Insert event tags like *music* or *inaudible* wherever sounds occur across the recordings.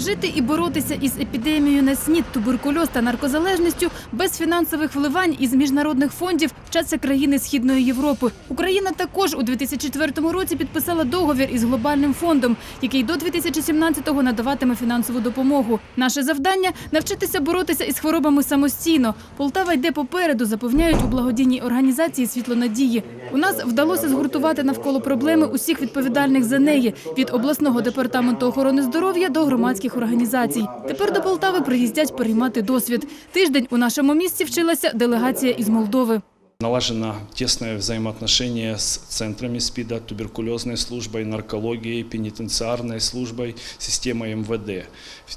Жити і боротися із епідемією на СНІД, туберкульоз та наркозалежністю без фінансових вливань із міжнародних фондів вчаться країни Східної Європи. Україна також у 2004 році підписала договір із глобальним фондом, який до 2017-го надаватиме фінансову допомогу. Наше завдання навчитися боротися із хворобами самостійно. Полтава йде попереду, запевняють у благодійній організації Світло надії. У нас вдалося згуртувати навколо проблеми усіх відповідальних за неї від обласного департаменту охорони здоров'я до громадських організацій. Тепер до Полтави приїздять переймати досвід. Тиждень у нашому місті вчилася делегація із Молдови. Налажено тесное взаимоотношение с центрами СПИДа, туберкулезной службой, наркологией, пенитенциарной службой, системой МВД.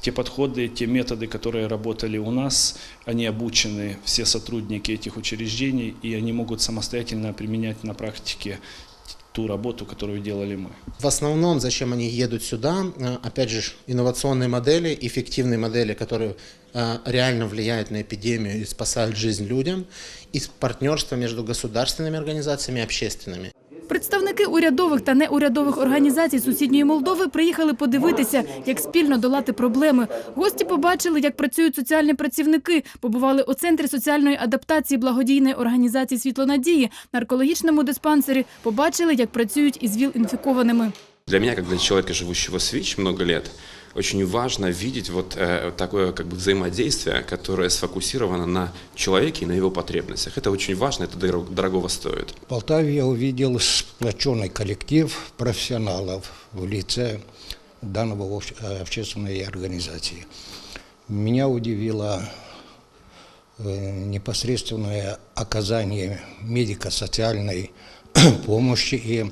Те подходы, те методы, которые работали у нас, они обучены, все сотрудники этих учреждений, и они могут самостоятельно применять на практике ту работу, которую делали мы. В основном, зачем они едут сюда, э, опять же, инновационные модели, эффективные модели, которые э, реально влияют на эпидемию и спасают жизнь людям, и партнерство между государственными организациями и общественными. Представники урядових та неурядових організацій сусідньої Молдови приїхали подивитися, як спільно долати проблеми. Гості побачили, як працюють соціальні працівники, побували у центрі соціальної адаптації благодійної організації Світло надії, наркологічному диспансері, побачили, як працюють із ВІЛ-інфікованими. Для мене, як для человека, живущого свіч много лет, очень важно видеть вот э, такое как бы взаимодействие, которое сфокусировано на человеке и на его потребностях. Это очень важно, это дорого- дорогого стоит. В Полтаве я увидел сплоченный коллектив профессионалов в лице данного э, общественной организации. Меня удивило э, непосредственное оказание медико-социальной *clears throat* помощи и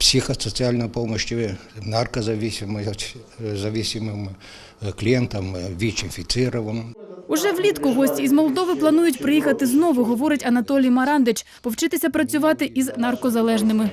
психосоциальной помощи наркозависимым э, зависимым э, клиентам, э, ВИЧ-инфицированным. Уже влітку гості із Молдови планують приїхати знову, говорить Анатолій Марандич, повчитися працювати із наркозалежними.